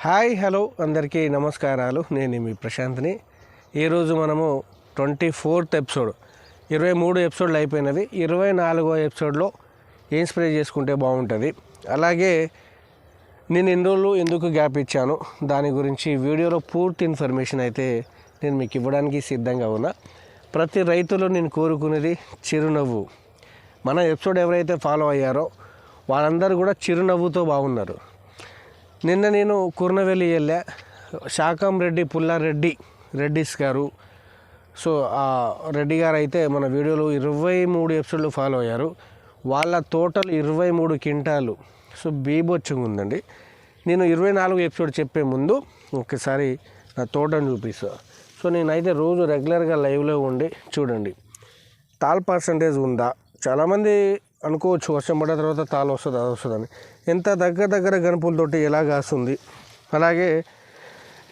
Hi hello అందరికీ నమస్కారాలు. నేను మీ ప్రశాంత్ని. ఈరోజు మనము ట్వంటీ ఫోర్త్ ఎపిసోడ్ ఇరవై మూడు ఎపిసోడ్లు అయిపోయినవి. ఇరవై నాలుగో ఎపిసోడ్లో ఏం స్ప్రే చేసుకుంటే బాగుంటుంది? అలాగే నేను ఎన్ని రోజులు ఎందుకు గ్యాప్ ఇచ్చాను? దాని గురించి వీడియోలో పూర్తి ఇన్ఫర్మేషన్ అయితే నేను మీకు ఇవ్వడానికి సిద్ధంగా ఉన్నా. ప్రతి రైతులో నేను కోరుకునేది చిరునవ్వు. మన ఎపిసోడ్ ఎవరైతే ఫాలో అయ్యారో వాళ్ళందరూ కూడా చిరునవ్వుతో బాగున్నారు. నిన్న నేను కూర్నవెల్లి వెళ్ళా. శాకం రెడ్డి పుల్లారెడ్డి రెడ్డిస్ గారు. సో ఆ రెడ్డి గారు అయితే మన వీడియోలో ఇరవై మూడు ఎపిసోడ్లు ఫాలో అయ్యారు. వాళ్ళ టోటల్ ఇరవై మూడు క్వింటాలు. సో బీబొచ్చంగా ఉందండి. నేను ఇరవై నాలుగు ఎపిసోడ్ చెప్పే ముందు ఒకసారి నా తోటను చూపిస్తా. సో నేనైతే రోజు రెగ్యులర్గా లైవ్లో ఉండి చూడండి. తాల్ పర్సంటేజ్ ఉందా? చాలామంది అనుకోవచ్చు వర్షం పడిన తర్వాత తాలు వస్తుంది అది వస్తుందని. ఎంత దగ్గర దగ్గర గనుపులతోటి ఎలా కాస్తుంది? అలాగే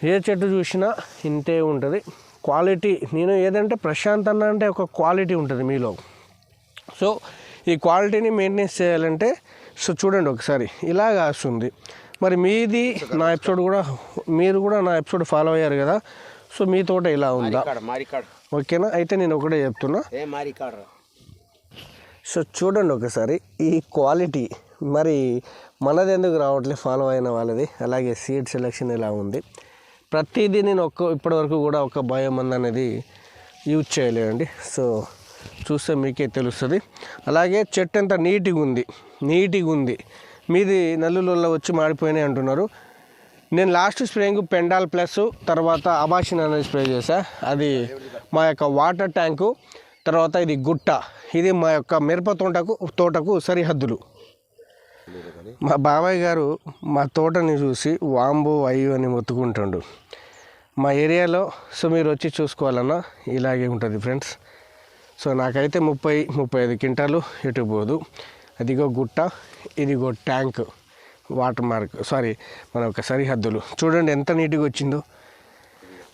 ఏ చెట్టు చూసినా ఇంతే ఉంటుంది. క్వాలిటీ నేను ఏదంటే ప్రశాంత్ అన్న అంటే ఒక క్వాలిటీ ఉంటుంది మీలో. సో ఈ క్వాలిటీని మెయింటెనెన్స్ చేయాలంటే సో చూడండి ఒకసారి ఇలా కాస్తుంది. మరి మీది నా ఎపిసోడ్ కూడా మీరు కూడా నా ఎపిసోడ్ ఫాలో అయ్యారు కదా? సో మీ తోట ఇలా ఉందా? ఓకేనా? అయితే నేను ఒకటే చెప్తున్నా. సో చూడండి ఒకసారి ఈ క్వాలిటీ. మరి మనది ఎందుకు రావట్లేదు? ఫాలో అయిన వాళ్ళది. అలాగే సీడ్ సెలెక్షన్ ఎలా ఉంది? ప్రతిదీ నేను ఒక్క ఇప్పటివరకు కూడా ఒక బయోమంది అనేది యూజ్ చేయలేదండి. సో చూస్తే మీకే తెలుస్తుంది. అలాగే చెట్టు ఎంత నీట్గా ఉంది. నీట్గా ఉంది. మీది నల్లులలో వచ్చి మాడిపోయినాయి అంటున్నారు. నేను లాస్ట్ స్ప్రేయింగ్ పెండాల్ ప్లస్ తర్వాత అబాషన్ అనేది స్ప్రే చేశా. అది మా యొక్క వాటర్ ట్యాంకు తర్వాత ఇది గుట్ట. ఇది మా యొక్క మిరప తోటకు తోటకు సరిహద్దులు. మా బాబాయ్ గారు మా తోటని చూసి వాంబు వాయు అని మొత్తుకుంటుండు. మా ఏరియాలో సో మీరు వచ్చి చూసుకోవాలన్నా ఇలాగే ఉంటుంది ఫ్రెండ్స్. సో నాకైతే ముప్పై ముప్పై ఐదు క్వింటాలు ఎటు పోదు. అదిగో గుట్ట ఇదిగో ట్యాంక్ వాటర్ మార్క్ సారీ మన యొక్క సరిహద్దులు. చూడండి ఎంత నీట్గా వచ్చిందో.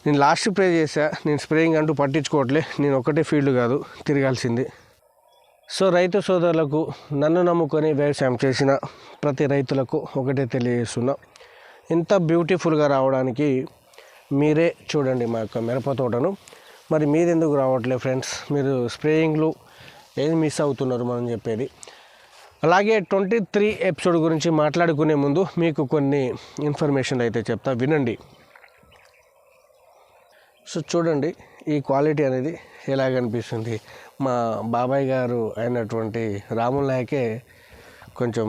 నేను లాస్ట్ స్ప్రే చేశా. నేను స్ప్రేయింగ్ అంటూ పట్టించుకోవట్లే. నేను ఒకటే ఫీల్డ్ కాదు తిరగాల్సింది. సో రైతు సోదరులకు నన్ను నమ్ముకొని వ్యవసాయం చేసిన ప్రతి రైతులకు ఒకటే తెలియజేస్తున్నా. ఇంత బ్యూటిఫుల్గా రావడానికి మీరే చూడండి మా యొక్క మిరప తోటను. మరి మీరు ఎందుకు రావట్లేదు ఫ్రెండ్స్ మీరు స్ప్రేయింగ్లు ఏది మిస్ అవుతున్నారు మనం చెప్పేది. అలాగే ట్వంటీ త్రీ ఎపిసోడ్ గురించి మాట్లాడుకునే ముందు మీకు కొన్ని ఇన్ఫర్మేషన్ అయితే చెప్తా. వినండి. సో చూడండి ఈ క్వాలిటీ అనేది ఎలా కనిపిస్తుంది మా బాబాయ్ గారు అయినటువంటి రాముల నాయకే కొంచెం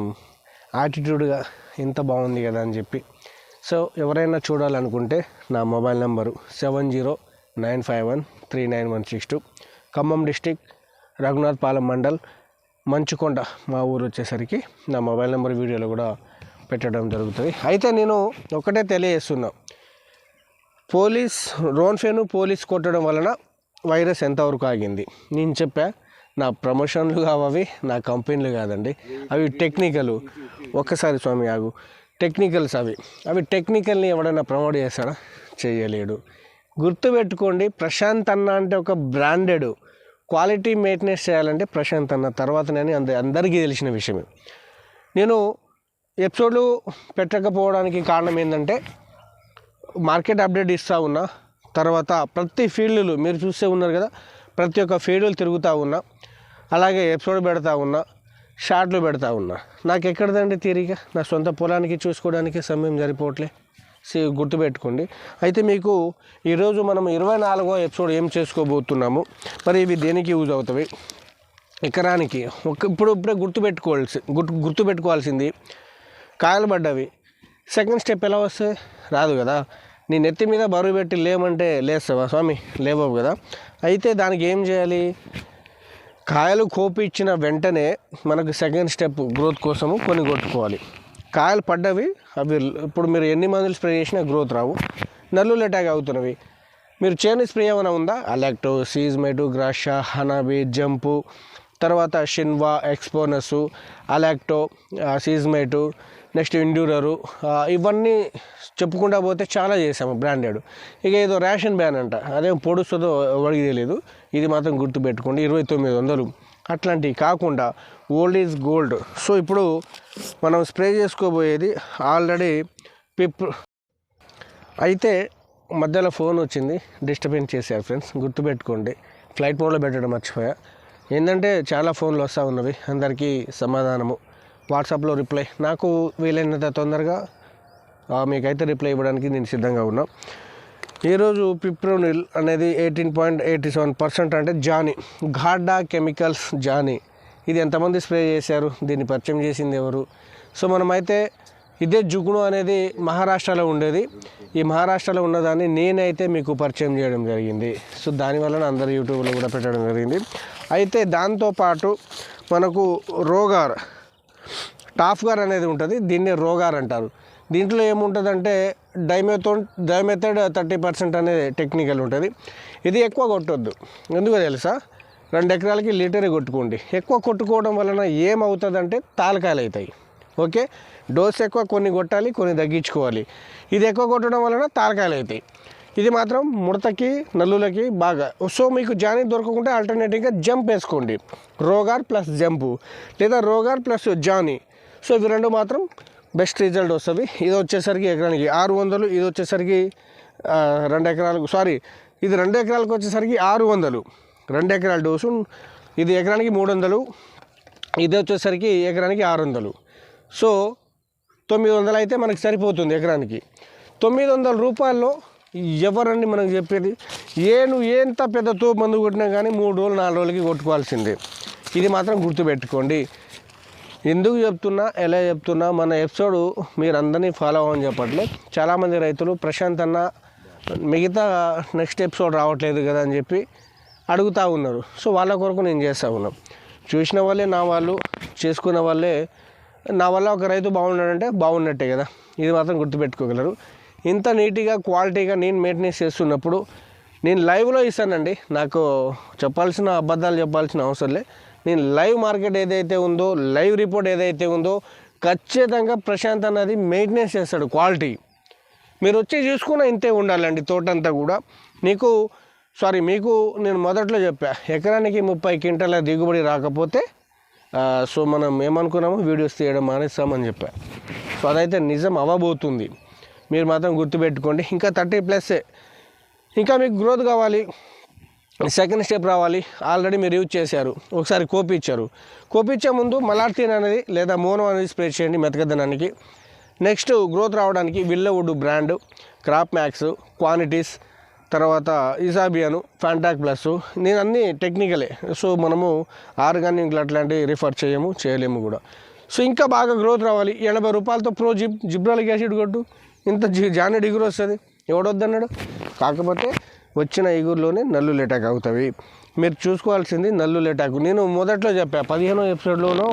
యాటిట్యూడ్గా ఇంత బాగుంది కదా అని చెప్పి. సో ఎవరైనా చూడాలనుకుంటే నా mobile number seven zero nine five one three nine one six two. Khammam district Raghunathpalem mandal Manchukonda మా ఊరు వచ్చేసరికి నా మొబైల్ నెంబర్ వీడియోలో కూడా పెట్టడం జరుగుతుంది. అయితే నేను ఒకటే తెలియజేస్తున్నాను పోలీస్ రోన్ఫేను పోలీస్ కొట్టడం వలన వైరస్ ఎంతవరకు ఆగింది? నేను చెప్పా నా ప్రమోషన్లు కావవి నా కంపెనీలు కాదండి. అవి టెక్నికల్. ఒక్కసారి స్వామి ఆగు. టెక్నికల్స్ అవి. అవి టెక్నికల్ని ఎవడైనా ప్రమోట్ చేస్తాడా? చేయలేడు. గుర్తుపెట్టుకోండి ప్రశాంత్ అన్న అంటే ఒక బ్రాండెడ్. క్వాలిటీ మెయింటెనెన్స్ చేయాలంటే ప్రశాంత్ అన్న. తర్వాతనే అంద అందరికీ తెలిసిన విషయమే. నేను ఎపిసోడ్లు పెట్టకపోవడానికి కారణం ఏంటంటే మార్కెట్ అప్డేట్ ఇస్తూ ఉన్నా తర్వాత ప్రతి ఫీల్డ్లు మీరు చూస్తే ఉన్నారు కదా ప్రతి ఒక్క ఫీల్డ్లు తిరుగుతూ ఉన్నా అలాగే ఎపిసోడ్ పెడతా ఉన్నా షార్ట్లు పెడతా ఉన్నా. నాకు ఎక్కడదండి తీరిక? నా సొంత పొలానికి చూసుకోవడానికి సమయం సరిపోవట్లే. గుర్తుపెట్టుకోండి. అయితే మీకు ఈరోజు మనం ఇరవై నాలుగో ఎపిసోడ్ ఏం చేసుకోబోతున్నాము? మరి ఇవి దేనికి యూజ్ అవుతాయి ఎకరానికి. ఒక ఇప్పుడు ఇప్పుడే గుర్తుపెట్టుకోవాల్సి గుర్తు గుర్తుపెట్టుకోవాల్సింది కాయలు పడ్డవి. సెకండ్ స్టెప్ ఎలా వస్తే రాదు కదా. నీ నెత్తి మీద బరువు పెట్టి లేమంటే లేస్తావా స్వామి లేవవు కదా. అయితే దానికి ఏం చేయాలి? కాయలు కోపించిన వెంటనే మనకు సెకండ్ స్టెప్ గ్రోత్ కోసము కొన్ని కొట్టుకోవాలి. కాయలు పడ్డవి అవి ఇప్పుడు మీరు ఎన్ని మందులు స్ప్రే చేసినా గ్రోత్ రావు. నల్లులు అటాక్ అవుతున్నవి. మీరు చేయని స్ప్రే ఏమైనా ఉందా? అలెక్టో సీజ్మెటు గ్రాషా హనాబి జంపు తర్వాత షిన్వా ఎక్స్పోనస్ అలాక్టో సీజ్మేటు నెక్స్ట్ ఇండ్యూరరు ఇవన్నీ చెప్పుకుంటా పోతే చాలా చేసాము బ్రాండెడ్. ఇక ఏదో రేషన్ బ్యాన్ అంట అదేం పొడుస్తుందో ఎవరికి తెలియదు ఇది మాత్రం గుర్తుపెట్టుకోండి ఇరవై తొమ్మిది వందలు. అట్లాంటివి కాకుండా ఓల్డ్ ఈజ్ గోల్డ్. సో ఇప్పుడు మనం స్ప్రే చేసుకోబోయేది ఆల్రెడీ పిప్ అయితే మధ్యలో ఫోన్ వచ్చింది డిస్టర్బెన్స్ చేశారు ఫ్రెండ్స్ గుర్తుపెట్టుకోండి. ఫ్లైట్ మోడ్లో పెట్టడం మర్చిపోయా. ఏంటంటే చాలా ఫోన్లు వస్తూ ఉన్నవి అందరికీ సమాధానము. వాట్సాప్లో రిప్లై. నాకు వీలైనంత తొందరగా మీకైతే రిప్లై ఇవ్వడానికి నేను సిద్ధంగా ఉన్నా. ఈరోజు పిప్రోనిల్ అనేది eighteen point eighty seven percent అంటే జానీ. ఘాడా కెమికల్స్ జానీ. ఇది ఎంతమంది స్ప్రే చేశారు? దీన్ని పరిచయం చేసింది ఎవరు? సో మనమైతే ఇదే జుగుణు అనేది మహారాష్ట్రలో ఉండేది. ఈ మహారాష్ట్రలో ఉన్నదాన్ని నేనైతే మీకు పరిచయం చేయడం జరిగింది. సో దానివల్ల అందరు యూట్యూబ్లో కూడా పెట్టడం జరిగింది. అయితే దాంతోపాటు మనకు రోగార్ టాఫ్గార్ అనేది ఉంటుంది దీన్ని రోగార్ అంటారు. దీంట్లో ఏముంటుందంటే డైమెథోన్ డైమెథడ్ థర్టీ పర్సెంట్ అనేది టెక్నికల్ ఉంటుంది. ఇది ఎక్కువ కొట్టొద్దు. ఎందుకో తెలుసా? రెండు ఎకరాలకి లీటరే కొట్టుకోండి. ఎక్కువ కొట్టుకోవడం వలన ఏమవుతుందంటే తాలకాయలు అవుతాయి ఓకే? డోస్ ఎక్కువ కొన్ని కొట్టాలి కొన్ని తగ్గించుకోవాలి. ఇది ఎక్కువ కొట్టడం వలన తాలకాయలు అవుతాయి ఇది మాత్రం ముడతకి నల్లులకి బాగా. సో మీకు జానీ దొరకకుంటే ఆల్టర్నేటివ్గా జంప్ వేసుకోండి. Rogor plus Jump. లేదా రోగార్ ప్లస్ జానీ. సో ఇవి రెండు మాత్రం బెస్ట్ రిజల్ట్ వస్తుంది ఇది వచ్చేసరికి ఎకరానికి ఆరు వందలు ఇది వచ్చేసరికి రెండు ఎకరాలకు సారీ ఇది రెండు ఎకరాలకు వచ్చేసరికి ఆరు వందలు. రెండు ఎకరాల డోసు ఇది ఎకరానికి మూడు వందలు ఇది వచ్చేసరికి ఎకరానికి ఆరు వందలు. సో తొమ్మిది వందలు అయితే మనకి సరిపోతుంది ఎకరానికి. తొమ్మిది వందల రూపాయల్లో ఎవరండి మనకు చెప్పేది? ఏ నువ్వు ఎంత పెద్ద తోపు మందు కొట్టినా కానీ మూడు రోజులు నాలుగు రోజులకి కొట్టుకోవాల్సిందే. ఇది మాత్రం గుర్తుపెట్టుకోండి. ఎందుకు చెప్తున్నా ఎలా చెప్తున్నా మన ఎపిసోడ్ మీరు అందరినీ ఫాలో అవ్వని చెప్పట్లే చాలామంది రైతులు ప్రశాంత్ అన్న మిగతా నెక్స్ట్ ఎపిసోడ్ రావట్లేదు కదా అని చెప్పి అడుగుతూ ఉన్నారు. సో వాళ్ళ కొరకు నేను చేస్తూ ఉన్నాం. చూసిన వాళ్ళే నా వాళ్ళు చేసుకున్న వాళ్ళే. నా వల్ల ఒక రైతు బాగున్నాడంటే బాగున్నట్టే కదా. ఇది మాత్రం గుర్తుపెట్టుకోగలరు. ఇంత నీట్గా క్వాలిటీగా నేను మెయింటెనెన్స్ చేస్తున్నప్పుడు నేను లైవ్లో ఇస్తానండి. నాకు చెప్పాల్సిన అబద్ధాలు చెప్పాల్సిన అవసరం లే. నేను లైవ్ మార్కెట్ ఏదైతే ఉందో లైవ్ రిపోర్ట్ ఏదైతే ఉందో ఖచ్చితంగా ప్రశాంత్ అన్నది మెయింటెనెన్స్ చేస్తాడు క్వాలిటీ. మీరు వచ్చి చూసుకున్న ఇంతే ఉండాలండి తోటంతా కూడా. నీకు సారీ మీకు నేను మొదట్లో చెప్పా ఎకరానికి ముప్పై క్వింటల దిగుబడి రాకపోతే సో మనం ఏమనుకున్నామో వీడియోస్ తీయడం మానేస్తామని చెప్పా. సో అదైతే నిజం అవ్వబోతుంది మీరు మాత్రం గుర్తుపెట్టుకోండి. ఇంకా థర్టీ ప్లస్సే ఇంకా మీకు గ్రోత్ కావాలి. సెకండ్ స్టెప్ రావాలి. ఆల్రెడీ మీరు యూజ్ చేశారు. ఒకసారి కోపించారు కోపించే ముందు మలార్థిన్ అనేది లేదా మోనో అనేది స్ప్రే చేయండి మెతకదనానికి. నెక్స్ట్ గ్రోత్ రావడానికి Willowood brand crop max quantities తర్వాత ఇజాబియాను ఫ్యాంటాక్ ప్లస్ నేను అన్నీ టెక్నికలే సో మనము ఆర్గానిక్ అట్లాంటివి రిఫర్ చేయము చేయలేము కూడా. సో ఇంకా బాగా గ్రోత్ రావాలి. ఎనభై రూపాయలతో ప్రో జిబ్ జిబ్రాలిక్ యాసిడ్ కొట్టు. ఇంత జి డిగ్రీ వస్తుంది. ఎవడొద్దన్నాడు? కాకపోతే వచ్చిన ఎగురులోనే నల్లు లేటాక్ అవుతాయి. మీరు చూసుకోవాల్సింది నల్లు లెటాక్ నేను మొదట్లో చెప్పా పదిహేనో ఎపిసోడ్లోనో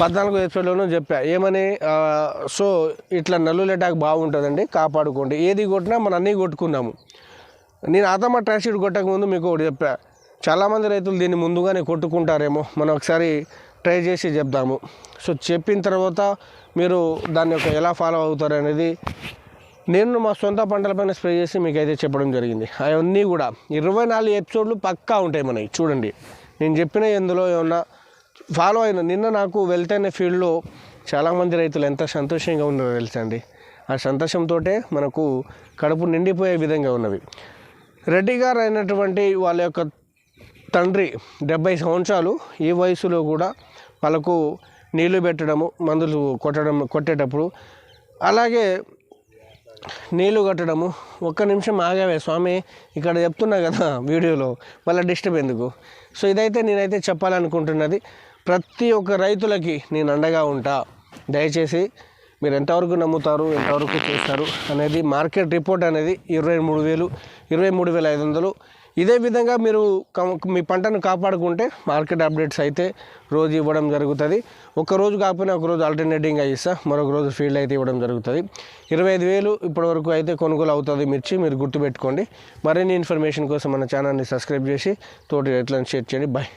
పద్నాలుగో ఎపిసోడ్లోనూ చెప్పా. ఏమని సో ఇట్లా నల్లు లెటాక్ బాగుంటుందండి కాపాడుకోండి. ఏది కొట్టినా మనం అన్నీ కొట్టుకున్నాము. నేను ఆతమ ట్రాషీడ్ కొట్టక ముందు మీకు ఒకటి చెప్పా. చాలామంది రైతులు దీన్ని ముందుగానే కొట్టుకుంటారేమో. మనం ఒకసారి ట్రై చేసి చెప్దాము. సో చెప్పిన తర్వాత మీరు దాన్ని యొక్క ఎలా ఫాలో అవుతారు అనేది నేను మా సొంత పంటలపైన స్ప్రే చేసి మీకు అయితే చెప్పడం జరిగింది. అవన్నీ కూడా ఇరవై నాలుగు ఎపిసోడ్లు పక్కా ఉంటాయి మనకి చూడండి. నేను చెప్పిన ఎందులో ఏమన్నా ఫాలో అయిన నిన్న నాకు వెళ్తేనే ఫీల్డ్లో చాలామంది రైతులు ఎంత సంతోషంగా ఉన్నారో తెలుసండి ఆ సంతోషంతో మనకు కడుపు నిండిపోయే విధంగా ఉన్నవి. రెడ్డి గారు అయినటువంటి వాళ్ళ యొక్క తండ్రి డెబ్బై సంవత్సరాలు ఈ వయసులో కూడా వాళ్ళకు నీళ్ళు పెట్టడము మందులు కొట్టడం కొట్టేటప్పుడు అలాగే నీళ్ళు కట్టడము. ఒక్క నిమిషం ఆగావే స్వామి. ఇక్కడ చెప్తున్నా కదా వీడియోలో. మళ్ళీ డిస్టర్బ్ ఎందుకు? సో ఇదైతే నేనైతే చెప్పాలనుకుంటున్నది. ప్రతి ఒక్క రైతులకి నేను అండగా ఉంటా. దయచేసి మీరు ఎంతవరకు నమ్ముతారు ఎంతవరకు చేస్తారు అనేది మార్కెట్ రిపోర్ట్ అనేది ఇరవై మూడు వేలు ఇరవై మూడు వేల ఐదు వందలు. ఇదే విధంగా మీరు మీ పంటను కాపాడుకుంటే మార్కెట్ అప్డేట్స్ అయితే రోజు ఇవ్వడం జరుగుతుంది. ఒక రోజు కాకపోయినా ఒక రోజు ఆల్టర్నేటింగ్గా ఇస్తా మరొక రోజు ఫీల్డ్ అయితే ఇవ్వడం జరుగుతుంది. ఇరవై ఐదు వేలు ఇప్పటివరకు అయితే కొనుగోలు అవుతుంది మిర్చి మీరు గుర్తుపెట్టుకోండి. మరిన్ని ఇన్ఫర్మేషన్ కోసం మన ఛానల్ని సబ్స్క్రైబ్ చేసి తోటి రేట్లను షేర్ చేయండి. బాయ్